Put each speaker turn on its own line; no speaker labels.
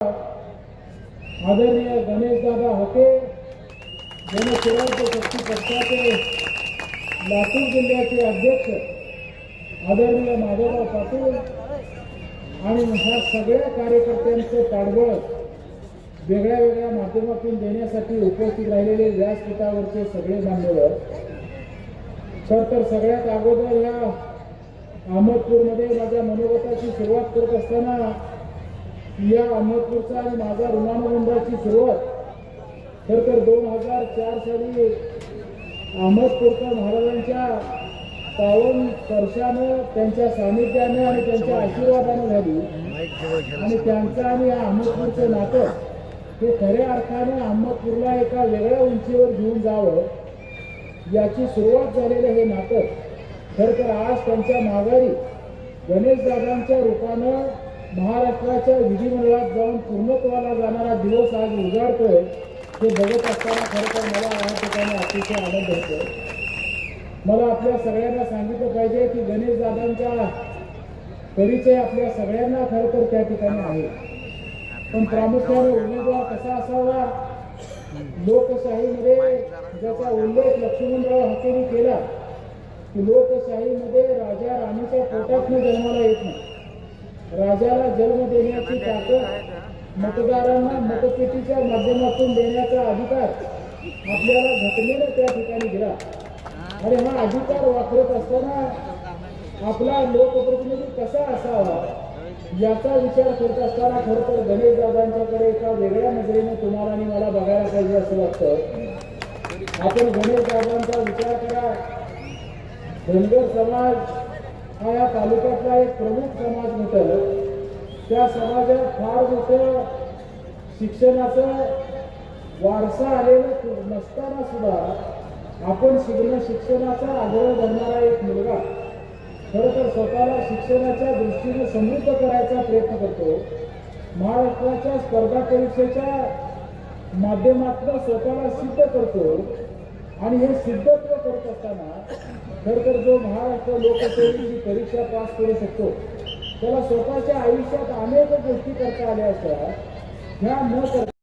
आदरणीय गणेश दादा होते जनशिरावते शक्ती पक्षाचे लातूर जिल्ह्याचे अध्यक्ष आदरणीय माधवराव पाटील आणि ह्या सगळ्या कार्यकर्त्यांचं पाठबळ वेगळ्या वेगळ्या माध्यमातून देण्यासाठी उपस्थित राहिलेले व्यासपीठावरचे सगळे मान्यवर खर तर सगळ्यात अगोदर या अहमदपूरमध्ये माझ्या मनोगताची सुरुवात करत असताना या अहमदपूरचा आणि माझा ऋणानुबंधाची सुरुवात खर तर दोन हजार चार साली अहमदपूरकर महाराजांच्या पावन स्पर्शानं त्यांच्या सानिध्यानं आणि त्यांच्या आशीर्वादानं झाली. आणि त्यांचं आणि या अहमदपूरचं नातं हे खऱ्या अर्थाने अहमदपूरला एका वेगळ्या उंचीवर घेऊन जावं याची सुरुवात झालेलं हे नातं खर तर आज त्यांच्या माघारी गणेशदादांच्या रूपानं महाराष्ट्राच्या विधिमंडळात जाऊन पूर्णत्वाला जाणारा दिवस आज उजाडतोय हे बघत असताना खरं तर मला या ठिकाणी अतिशय आनंद होतो मला आपल्या सगळ्यांना सांगितलं पाहिजे की गणेश गणेशदादांचा परिचय आपल्या सगळ्यांना खरं तर त्या ठिकाणी आहे. पण प्रामुख्याने उमेदवार कसा असावा? लोकशाहीमध्ये ज्याचा उल्लेख लक्ष्मणराव हकेने केला की लोकशाहीमध्ये राजा राणीच्या पोटातनं जन्माला येत नाही. राजाला जन्म देण्याची ताकद मतदारांना मतपेटीच्या माध्यमातून देण्याचा अधिकार आपल्याला घटनेनं त्या ठिकाणी दिला. आणि हा अधिकार वापरत असताना आपला लोकप्रतिनिधी कसा असावा याचा विचार करत असताना खरं तर गणेशदादांच्याकडे एका वेगळ्या नजरेने तुम्हाला आणि मला बघायला पाहिजे असं वाटतं. आपण गणेशदादांचा विचार करा. धनगर समाज हा या तालुक्यातला एक प्रमुख समाज म्हटलं. त्या समाजात फार मोठं शिक्षणाचा वारसा आलेलं नसताना सुद्धा आपण शिकणं शिक्षणाचा आग्रह धरणारा एक मुलगा खरं तर स्वतःला शिक्षणाच्या दृष्टीने समृद्ध करायचा प्रयत्न करतो. महाराष्ट्राच्या स्पर्धा परीक्षेच्या माध्यमातून स्वतःला सिद्ध करतो आणि हे सिद्धत्व करत असताना खरं तर जो महाराष्ट्र लोकसेवेची परीक्षा पास करू शकतो त्याला स्वतःच्या आयुष्यात अनेक गोष्टी करता आल्या असतात. ह्या न करता